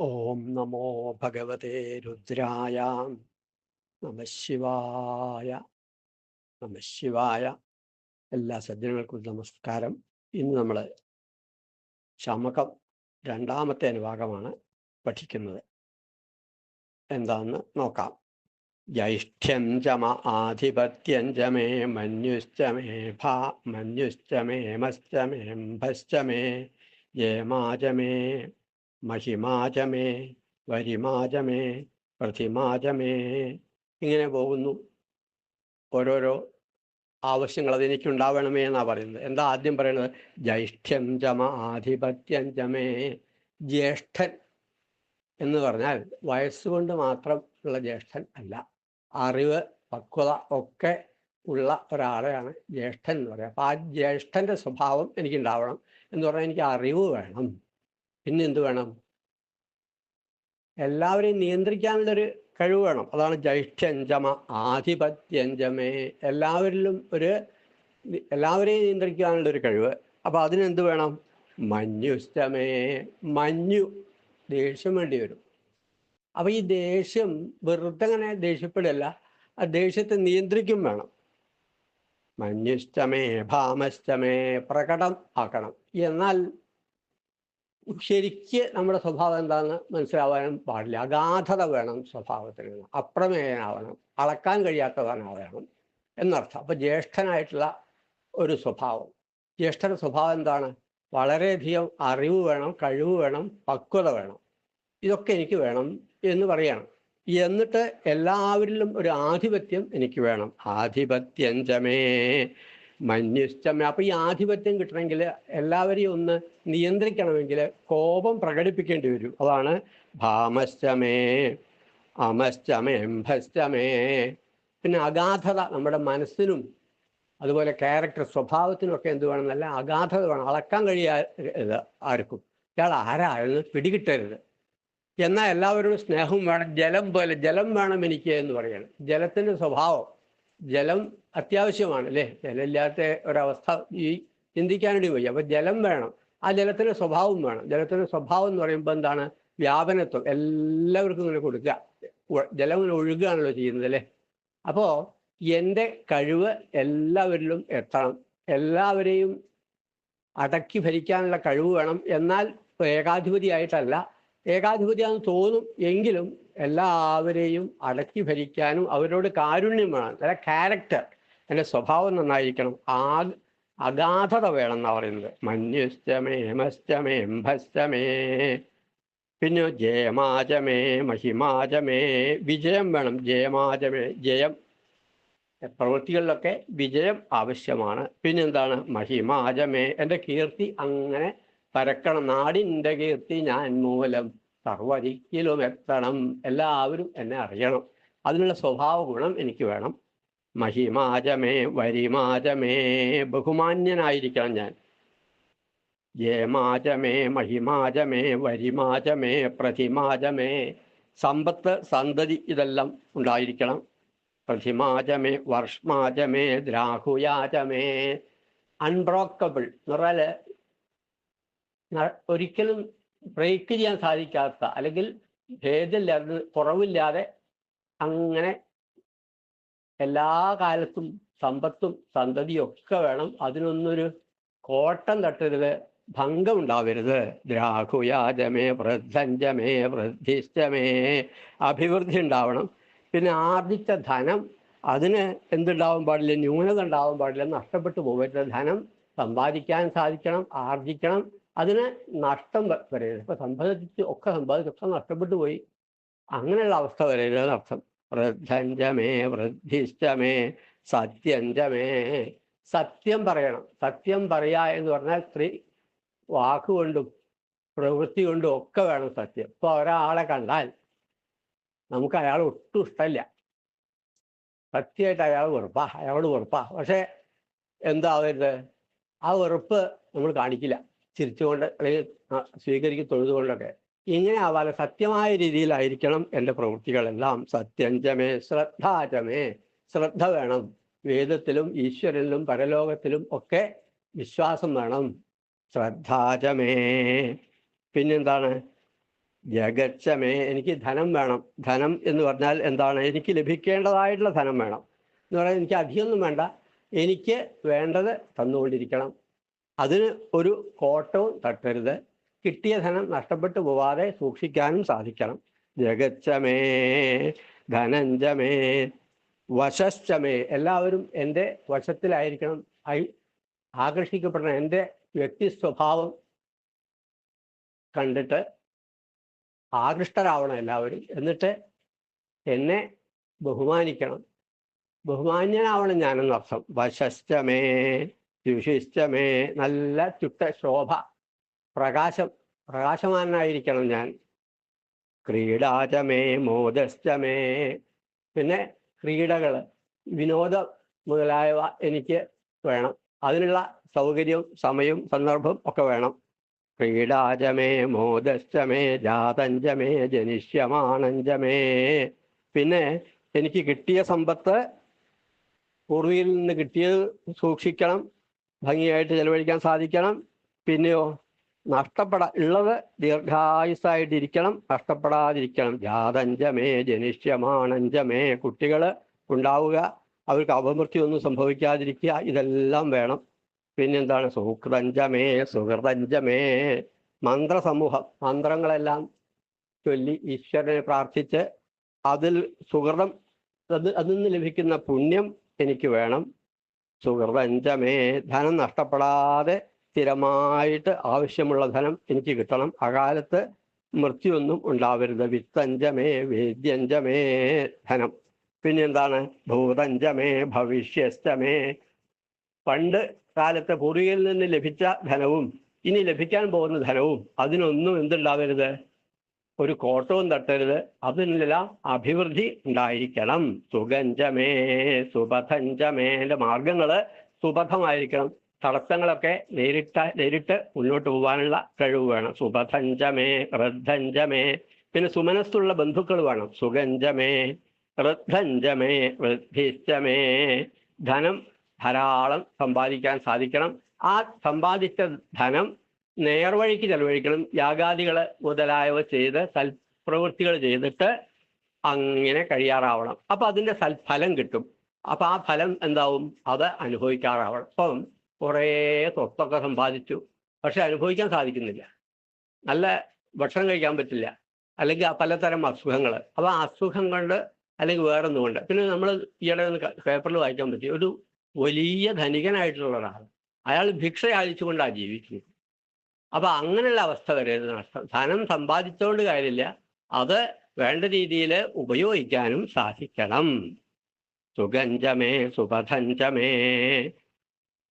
ഓം നമോ ഭഗവതേ രുദ്രായ. നമ ശിവായ. നമ ശിവായ. എല്ലാ സജ്ജനങ്ങൾക്കും നമസ്കാരം. ഇന്ന് നമ്മൾ ശമകം രണ്ടാമത്തെ അനുഭാഗമാണ് പഠിക്കുന്നത്. എന്താണെന്ന് നോക്കാം. ജൈഷ്ഠ്യം ചമ ആധിപത്യം ച മേ മന്യുശ്ച മേ ഭാ മന്യുശ്ച ജയമാചമേ മഹിമാചമേ വരിമാചമേ പ്രതിമാചമേ. ഇങ്ങനെ പോകുന്നു. ഓരോരോ ആവശ്യങ്ങൾ അതെനിക്കുണ്ടാവണമേ എന്നാണ് പറയുന്നത്. എന്താ ആദ്യം പറയുന്നത് ജ്യേഷ്ഠ്യം ചമ ആധിപത്യം ചമേ. ജ്യേഷ്ഠൻ എന്ന് പറഞ്ഞാൽ വയസ്സുകൊണ്ട് മാത്രം ഉള്ള ജ്യേഷ്ഠൻ അല്ല. അറിവ് പക്വത ഒക്കെ ഉള്ള ഒരാളെയാണ് ജ്യേഷ്ഠൻ എന്ന് പറയുക അപ്പം ആ ജ്യേഷ്ഠന്റെ സ്വഭാവം എനിക്കുണ്ടാവണം എന്ന് പറഞ്ഞാൽ എനിക്ക് അറിവ് വേണം. പിന്നെ എന്ത് വേണം? എല്ലാവരെയും നിയന്ത്രിക്കാനുള്ള ഒരു കഴിവ് വേണം. അതാണ് ജ്യേഷ്ഠ്യഞ്ചമ ആധിപത്യഞ്ചമേ എല്ലാവരിലും ഒരു എല്ലാവരെയും നിയന്ത്രിക്കാനുള്ള ഒരു കഴിവ്. അപ്പോൾ അതിനെന്ത് വേണം? മഞ്ഞുഷ്ടമേ മഞ്ഞു ദേഷ്യം വേണ്ടി വരും. അപ്പോൾ ഈ ദേഷ്യം വെറുതെ അങ്ങനെ ദേഷ്യപ്പെടില്ല ആ ദേഷ്യത്തെ നിയന്ത്രിക്കും വേണം. മഞ്ഞുഷ്ടമേ ഭാമഷ്ടമേ പ്രകടം ആക്കണം. എന്നാൽ ശരിക്ക് നമ്മുടെ സ്വഭാവം എന്താണെന്ന് മനസ്സിലാവാനും പാടില്ല. അഗാധത വേണം സ്വഭാവത്തിൽ നിന്ന് അപ്രമേയനാവണം. അളക്കാൻ കഴിയാത്തവനാവണം എന്നർത്ഥം. അപ്പൊ ജ്യേഷ്ഠനായിട്ടുള്ള ഒരു സ്വഭാവം. ജ്യേഷ്ഠന്റെ സ്വഭാവം എന്താണ്? വളരെയധികം അറിവ് വേണം കഴിവ് വേണം പക്വത വേണം. ഇതൊക്കെ എനിക്ക് വേണം എന്ന് പറയണം. എന്നിട്ട് എല്ലാവരിലും ഒരു ആധിപത്യം എനിക്ക് വേണം. ആധിപത്യഞ്ചമേ മന്യുഷ്ടമേ അപ്പൊ ഈ ആധിപത്യം കിട്ടണമെങ്കിൽ എല്ലാവരെയും ഒന്ന് നിയന്ത്രിക്കണമെങ്കിൽ കോപം പ്രകടിപ്പിക്കേണ്ടി വരും. അതാണ് ഭാമശ്ചമേ അമശ്ചമേ എംഭശ്ചമേ. പിന്നെ അഗാധത നമ്മുടെ മനസ്സിനും അതുപോലെ ക്യാരക്ടർ സ്വഭാവത്തിനും ഒക്കെ എന്ത് വേണം? നല്ല അഗാധത വേണം. അളക്കാൻ കഴിയാ ആർക്കും. ഇയാൾ ആരാ? എന്ന് പിടികിട്ടരുത്. എന്നാൽ എല്ലാവരോടും സ്നേഹം വേണം ജലം പോലെ ജലം വേണം എനിക്ക് എന്ന് പറയണം. ജലത്തിന്റെ സ്വഭാവം. ജലം അത്യാവശ്യമാണ് അല്ലേ ജലമില്ലാത്ത ഒരവസ്ഥ ഈ ചിന്തിക്കാനടി വയ്യ. അപ്പൊ ജലം വേണം. ആ ജലത്തിന്റെ സ്വഭാവം വേണം. ജലത്തിന്റെ സ്വഭാവം എന്ന് പറയുമ്പോൾ എന്താണ്? വ്യാപനത്വം. എല്ലാവർക്കും ഇങ്ങനെ കൊടുക്കുക. ജലം ഇങ്ങനെ ഒഴുകുകയാണല്ലോ ചെയ്യുന്നത് അല്ലേ? അപ്പോ എന്റെ കഴിവ് എല്ലാവരിലും എത്തണം. എല്ലാവരെയും അടക്കി ഭരിക്കാനുള്ള കഴിവ് വേണം. എന്നാൽ ഏകാധിപതിയായിട്ടല്ല ഏകാധിപതിയാണെന്ന് തോന്നും എങ്കിലും എല്ലാവരെയും അടക്കി ഭരിക്കാനും അവരോട് കാരുണ്യം വേണം ചില ക്യാരക്ടർ എന്റെ സ്വഭാവം നന്നായിരിക്കണം. ആ അഗാധത വേണം എന്നാണ് പറയുന്നത്. മന്യുശ്ചമേ ഹേമശ്ചമേ എംഭശ്ചമേ പിന്നെ ജയമാചമേ മഹിമാചമേ വിജയം വേണം. ജയമാചമേ ജയം. പ്രവൃത്തികളിലൊക്കെ വിജയം ആവശ്യമാണ്. പിന്നെന്താണ് മഹിമാചമേ. എന്റെ കീർത്തി അങ്ങനെ പരക്കണം. നാടിന്റെ കീർത്തി ഞാൻ മൂലം സർവരിക്കലും എത്തണം. എല്ലാവരും എന്നെ അറിയണം. അതിനുള്ള സ്വഭാവ ഗുണം എനിക്ക് വേണം. മഹിമാജമേ വരിമാജമേ ബഹുമാന്യനായിരിക്കണം ഞാൻ. ജയമാജമേ മഹിമാജമേ വരിമാജമേ പ്രതിമാജമേ സമ്പത്ത് സന്തതി ഇതെല്ലാം ഉണ്ടായിരിക്കണം. പ്രതിമാജമേ വർഷ്മാജമേ ദ്രാഹുയാജമേ അൺബ്രോക്കബിൾ എന്ന് പറഞ്ഞാൽ ഒരിക്കലും ബ്രേക്ക് ചെയ്യാൻ സാധിക്കാത്ത അല്ലെങ്കിൽ ഭേദമില്ലാതെ കുറവില്ലാതെ അങ്ങനെ എല്ലാ കാലത്തും സമ്പത്തും സന്തതിയും ഒക്കെ വേണം അതിനൊന്നൊരു കോട്ടം തട്ടരുത് ഭംഗം ഉണ്ടാവരുത് ദ്രാഹുയാജമേ വൃദ്ധഞ്ചമേ വൃദ്ധിഷ്ടമേ അഭിവൃദ്ധി ഉണ്ടാവണം. പിന്നെ ആർജിച്ച ധനം അതിന് എന്തുണ്ടാവാൻ പാടില്ല ന്യൂനത ഉണ്ടാവാൻ പാടില്ല നഷ്ടപ്പെട്ടു പോകരുത് ധനം സമ്പാദിക്കാൻ സാധിക്കണം ആർജിക്കണം അതിന് നഷ്ടം വരരുത്. ഇപ്പൊ സമ്പാദിച്ച് ഒക്കെ സമ്പാദിച്ചൊക്കെ നഷ്ടപ്പെട്ടു പോയി. അങ്ങനെയുള്ള അവസ്ഥ വരരുത്. അർത്ഥം. വൃദ്ധഞ്ചമേ വൃദ്ധിഷ്ടമേ സത്യഞ്ചമേ. സത്യം പറയണം. സത്യം പറയാ എന്ന് പറഞ്ഞാൽ സ്ത്രീ വാക്കുകൊണ്ടും പ്രവൃത്തി കൊണ്ടും ഒക്കെ വേണം സത്യം. ഇപ്പൊ ഒരാളെ കണ്ടാൽ നമുക്ക് അയാൾ ഒട്ടും ഇഷ്ടമില്ല. സത്യമായിട്ട് അയാൾ വെറുപ്പാ. അയാളോട് വെറുപ്പാ. പക്ഷെ എന്താവരുത് ആ വെറുപ്പ് നമ്മൾ കാണിക്കില്ല. ചിരിച്ചുകൊണ്ട് അല്ലെങ്കിൽ സ്വീകരിക്കും തൊഴുതുകൊണ്ടൊക്കെ. ഇങ്ങനെ ആവാതെ സത്യമായ രീതിയിലായിരിക്കണം എന്റെ പ്രവൃത്തികളെല്ലാം. സത്യഞ്ചമേ ശ്രദ്ധാചമേ ശ്രദ്ധ വേണം. വേദത്തിലും ഈശ്വരനിലും പരലോകത്തിലും ഒക്കെ വിശ്വാസം വേണം. ശ്രദ്ധാചമേ പിന്നെന്താണ്? ജഗച്ചമേ എനിക്ക് ധനം വേണം. ധനം എന്ന് പറഞ്ഞാൽ എന്താണ്? എനിക്ക് ലഭിക്കേണ്ടതായിട്ടുള്ള ധനം വേണം. എന്ന് പറഞ്ഞാൽ എനിക്ക് അധികമൊന്നും വേണ്ട. എനിക്ക് വേണ്ടത് തന്നുകൊണ്ടിരിക്കണം. അതിന് ഒരു കോട്ടവും തട്ടരുത്. കിട്ടിയ ധനം നഷ്ടപ്പെട്ടു പോവാതെ സൂക്ഷിക്കാനും സാധിക്കണം. ജഗച്ചമേ ധനഞ്ചമേ വശശ്ചമേ. എല്ലാവരും എന്റെ വശത്തിലായിരിക്കണം. ആകർഷിക്കപ്പെടണം എന്റെ വ്യക്തി സ്വഭാവം കണ്ടിട്ട് ആകൃഷ്ടരാവണം എല്ലാവരും. എന്നിട്ട് എന്നെ ബഹുമാനിക്കണം. ബഹുമാന്യനാവണം ഞാനെന്നർത്ഥം. വശശ്ചമേ. രുഷിശ്ചമേ നല്ല ചുട്ട ശോഭ. പ്രകാശം പ്രകാശമാനായിരിക്കണം ഞാൻ. ക്രീഡാചമേ മോദശ്ചമേ പിന്നെ ക്രീഡകൾ വിനോദം മുതലായവ എനിക്ക് വേണം. അതിനുള്ള സൗകര്യവും സമയവും സന്ദർഭവും ഒക്കെ വേണം. ക്രീഡാചമേ മോദശ്ചമേ ജാതഞ്ചമേ ജനിഷ്യമാണഞ്ചമേ പിന്നെ എനിക്ക് കിട്ടിയ സമ്പത്ത് പൂർവിയിൽ നിന്ന് കിട്ടിയത് സൂക്ഷിക്കണം. ഭംഗിയായിട്ട് ചെലവഴിക്കാൻ സാധിക്കണം. പിന്നെയോ നഷ്ടപ്പെടാ ഉള്ളത് ദീർഘായുസ്സായിട്ടിരിക്കണം. നഷ്ടപ്പെടാതിരിക്കണം. ജാതഞ്ചമേ ജനിഷ്യമാണഞ്ചമേ കുട്ടികൾ ഉണ്ടാവുക അവർക്ക് അപമൃത്യൊന്നും സംഭവിക്കാതിരിക്കുക ഇതെല്ലാം വേണം. പിന്നെന്താണ്? സുഹൃതഞ്ചമേ സുഹൃതഞ്ചമേ. മന്ത്രസമൂഹം മന്ത്രങ്ങളെല്ലാം ചൊല്ലി ഈശ്വരനെ പ്രാർത്ഥിച്ച് അതിൽ സുഹൃതം അത് അതിൽ നിന്ന് ലഭിക്കുന്ന പുണ്യം എനിക്ക് വേണം. സുഹൃതഞ്ചമേ ധനം നഷ്ടപ്പെടാതെ സ്ഥിരമായിട്ട് ആവശ്യമുള്ള ധനം എനിക്ക് കിട്ടണം. അകാലത്ത് മൃത്യുവൊന്നും ഉണ്ടാവരുത്. വിത്തഞ്ചമേ വേദ്യഞ്ചമേ ധനം. പിന്നെന്താണ്? ഭൂതഞ്ചമേ ഭവിഷ്യസ്തമേ പണ്ട് കാലത്തെ പൂർവികയിൽ നിന്ന് ലഭിച്ച ധനവും ഇനി ലഭിക്കാൻ പോകുന്ന ധനവും അതിനൊന്നും എന്തുണ്ടാവരുത്? ഒരു കോട്ടവും തട്ടരുത്. അതിനെല്ലാം അഭിവൃദ്ധി ഉണ്ടായിരിക്കണം. സുഗഞ്ചമേ സുബന്ധമേ മാർഗങ്ങൾ സുബദ്ധമായിരിക്കണം തടസ്സങ്ങളൊക്കെ നേരിട്ട നേരിട്ട് മുന്നോട്ട് പോകാനുള്ള കഴിവ് വേണം. സുപഥഞ്ചമേ വൃദ്ധഞ്ചമേ പിന്നെ സുമനസ്സുള്ള ബന്ധുക്കൾ വേണം. സുഗഞ്ചമേ വൃദ്ധഞ്ചമേ വൃദ്ധിശ്ചമേ ധനം ധാരാളം സമ്പാദിക്കാൻ സാധിക്കണം. ആ സമ്പാദിച്ച ധനം നേർവഴിക്ക് ചെലവഴിക്കണം. യാഗാദികൾ മുതലായവ ചെയ്ത് സൽപ്രവൃത്തികൾ ചെയ്തിട്ട് അങ്ങനെ കഴിയാറാവണം. അപ്പൊ അതിന്റെ സൽഫലം കിട്ടും. അപ്പൊ ആ ഫലം എന്താവും? അത് അനുഭവിക്കാറാവണം. അപ്പം കുറേ സ്വത്തൊക്കെ സമ്പാദിച്ചു. പക്ഷെ അനുഭവിക്കാൻ സാധിക്കുന്നില്ല. നല്ല ഭക്ഷണം കഴിക്കാൻ പറ്റില്ല. അല്ലെങ്കിൽ പലതരം അസുഖങ്ങൾ. അപ്പൊ ആ അസുഖം കൊണ്ട് അല്ലെങ്കിൽ വേറൊന്നും കൊണ്ട് പിന്നെ നമ്മൾ ഈയിടെ ഒന്ന് പേപ്പറിൽ വായിക്കാൻ പറ്റി. ഒരു വലിയ ധനികനായിട്ടുള്ള ഒരാൾ അയാൾ ഭിക്ഷ യാചിച്ചുകൊണ്ടാണ് ജീവിക്കുന്നത്. അപ്പൊ അങ്ങനെയുള്ള അവസ്ഥ വരരുത് ധനം സമ്പാദിച്ചുകൊണ്ട് കാര്യമില്ല. അത് വേണ്ട രീതിയിൽ ഉപയോഗിക്കാനും സാധിക്കണം. സുഗഞ്ചമേ സുപഥഞ്ചമേ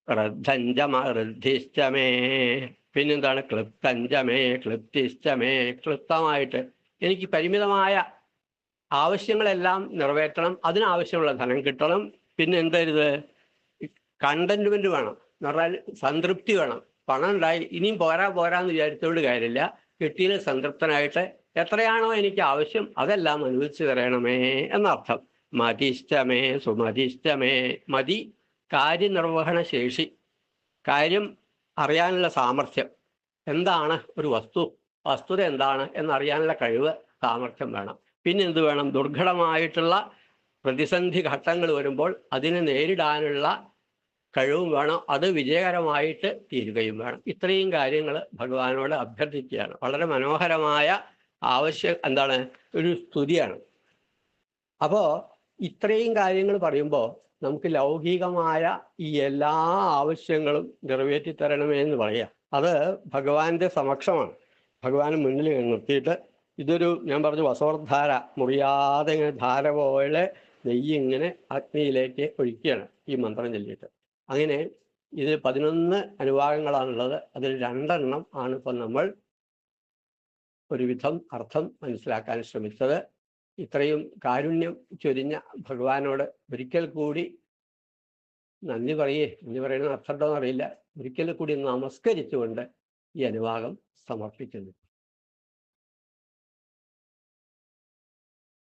വൃദ്ധഞ്ചമ വൃദ്ധിശ്ചമേ പിന്നെന്താണ്? ക്ലിപ്തഞ്ചമേ ക്ലിപ്തിശ്ചമേ ക്ലിപ്തമായിട്ട് എനിക്ക് പരിമിതമായ ആവശ്യങ്ങളെല്ലാം നിറവേറ്റണം. അതിനാവശ്യമുള്ള ധനം കിട്ടണം. പിന്നെ എന്തരുത് കണ്ടന്റ്മെന്റ് വേണം. എന്ന് പറഞ്ഞാൽ സംതൃപ്തി വേണം. പണം ഉണ്ടായി ഇനിയും പോരാ പോരാന്ന് വിചാരിച്ചോണ്ട് കാര്യമില്ല. കിട്ടിയത് സംതൃപ്തനായിട്ട് എത്രയാണോ എനിക്ക് ആവശ്യം അതെല്ലാം അനുവദിച്ചു തരണമേ എന്നർത്ഥം. മതിഷ്ടമേ സുമതിഷ്ടമേ. മതി. കാര്യനിർവഹണ ശേഷി. കാര്യം അറിയാനുള്ള സാമർഥ്യം. എന്താണ് ഒരു വസ്തു? വസ്തുത എന്താണ് എന്നറിയാനുള്ള കഴിവ് സാമർഥ്യം വേണം. പിന്നെ എന്ത് വേണം? ദുർഘടമായിട്ടുള്ള പ്രതിസന്ധി ഘട്ടങ്ങൾ വരുമ്പോൾ അതിനെ നേരിടാനുള്ള കഴിവും വേണം. അത് വിജയകരമായിട്ട് തീരുകയും വേണം. ഇത്രയും കാര്യങ്ങൾ ഭഗവാനോട് അഭ്യർത്ഥിക്കുകയാണ്. വളരെ മനോഹരമായ ആവശ്യം എന്താണ് ഒരു സ്തുതിയാണ്. അപ്പോൾ ഇത്രയും കാര്യങ്ങൾ പറയുമ്പോൾ നമുക്ക് ലൗകികമായ ഈ എല്ലാ ആവശ്യങ്ങളും നിറവേറ്റി തരണമേ എന്ന് പറയാം. അത് ഭഗവാന്റെ സമക്ഷമാണ്. ഭഗവാൻ മുന്നിൽ നിർത്തിയിട്ട് ഇതൊരു ഞാൻ പറഞ്ഞു വസോർധാര മുറിയാതെ ഇങ്ങനെ ധാര പോലെ നെയ്യ് ഇങ്ങനെ അഗ്നിയിലേക്ക് ഒഴിക്കുകയാണ് ഈ മന്ത്രം ചൊല്ലിയിട്ട്. അങ്ങനെ ഇതിൽ പതിനൊന്ന് അനുഭാഗങ്ങളാണുള്ളത്. അതിൽ രണ്ടെണ്ണം ആണ് ഇപ്പം നമ്മൾ ഒരുവിധം അർത്ഥം മനസ്സിലാക്കാൻ ശ്രമിച്ചത്. ഇത്രയും കാരുണ്യം ചൊരിഞ്ഞ ഭഗവാനോട് ഒരിക്കൽ കൂടി നന്ദി പറയേ. നന്ദി പറയുന്ന അർത്ഥമുണ്ടോ എന്നറിയില്ല ഒരിക്കൽ കൂടി നമസ്കരിച്ചുകൊണ്ട് ഈ അനുഭാഗം സമർപ്പിക്കുന്നു.